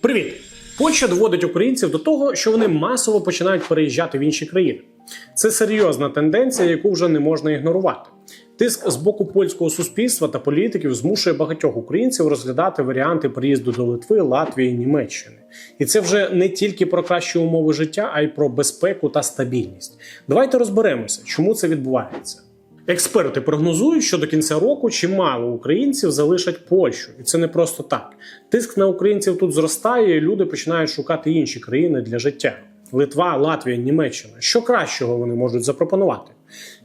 Привіт! Польща доводить українців до того, що вони масово починають переїжджати в інші країни. Це серйозна тенденція, яку вже не можна ігнорувати. Тиск з боку польського суспільства та політиків змушує багатьох українців розглядати варіанти приїзду до Литви, Латвії, Німеччини. І це вже не тільки про кращі умови життя, а й про безпеку та стабільність. Давайте розберемося, чому це відбувається. Експерти прогнозують, що до кінця року чимало українців залишать Польщу, і це не просто так. Тиск на українців тут зростає, і люди починають шукати інші країни для життя: Литва, Латвія, Німеччина. Що кращого вони можуть запропонувати?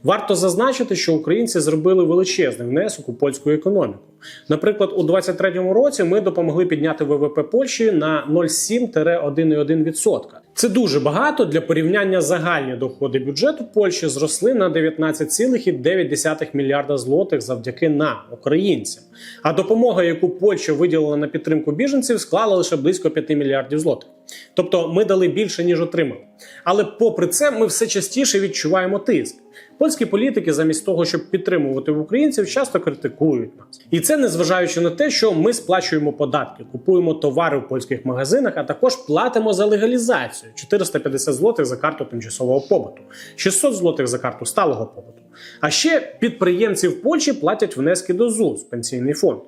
Варто зазначити, що українці зробили величезний внесок у польську економіку. Наприклад, у 2023 році ми допомогли підняти ВВП Польщі на 0,7-1,1%. Це дуже багато для порівняння загальні доходи бюджету Польщі зросли на 19,9 мільярда злотих завдяки нам, українцям. А допомога, яку Польща виділила на підтримку біженців, склала лише близько 5 мільярдів злотих. Тобто ми дали більше ніж отримали. Але попри це, ми все частіше відчуваємо тиск. Польські політики, замість того, щоб підтримувати українців, часто критикують нас. І це незважаючи на те, що ми сплачуємо податки, купуємо товари в польських магазинах, а також платимо за легалізацію 450 злотих за карту тимчасового побуту, 600 злотих за карту сталого побуту. А ще підприємці в Польщі платять внески до ЗУС пенсійний фонд.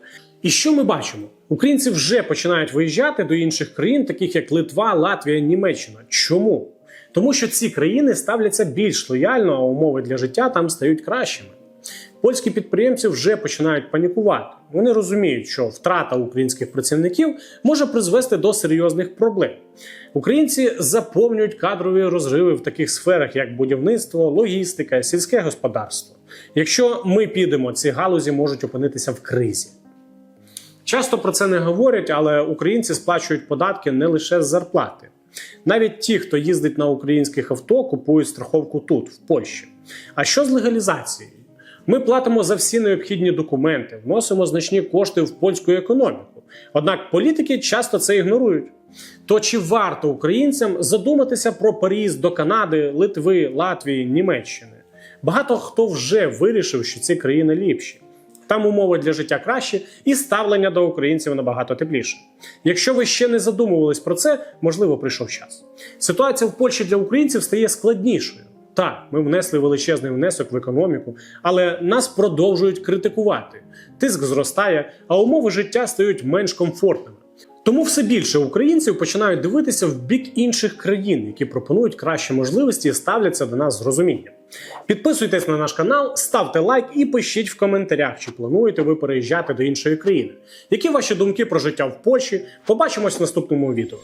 І що ми бачимо? Українці вже починають виїжджати до інших країн, таких як Литва, Латвія, Німеччина. Чому? Тому що ці країни ставляться більш лояльно, а умови для життя там стають кращими. Польські підприємці вже починають панікувати. Вони розуміють, що втрата українських працівників може призвести до серйозних проблем. Українці заповнюють кадрові розриви в таких сферах, як будівництво, логістика, сільське господарство. Якщо ми підемо, ці галузі можуть опинитися в кризі. Часто про це не говорять, але українці сплачують податки не лише з зарплати. Навіть ті, хто їздить на українських авто, купують страховку тут, в Польщі. А що з легалізацією? Ми платимо за всі необхідні документи, вносимо значні кошти в польську економіку. Однак політики часто це ігнорують. То чи варто українцям задуматися про переїзд до Канади, Литви, Латвії, Німеччини? Багато хто вже вирішив, що ці країни ліпші. Там умови для життя кращі і ставлення до українців набагато тепліше. Якщо ви ще не задумувались про це, можливо, прийшов час. Ситуація в Польщі для українців стає складнішою. Так, ми внесли величезний внесок в економіку, але нас продовжують критикувати. Тиск зростає, а умови життя стають менш комфортними. Тому все більше українців починають дивитися в бік інших країн, які пропонують кращі можливості і ставляться до нас з розумінням. Підписуйтесь на наш канал, ставте лайк і пишіть в коментарях, чи плануєте ви переїжджати до іншої країни. Які ваші думки про життя в Польщі? Побачимось в наступному відео.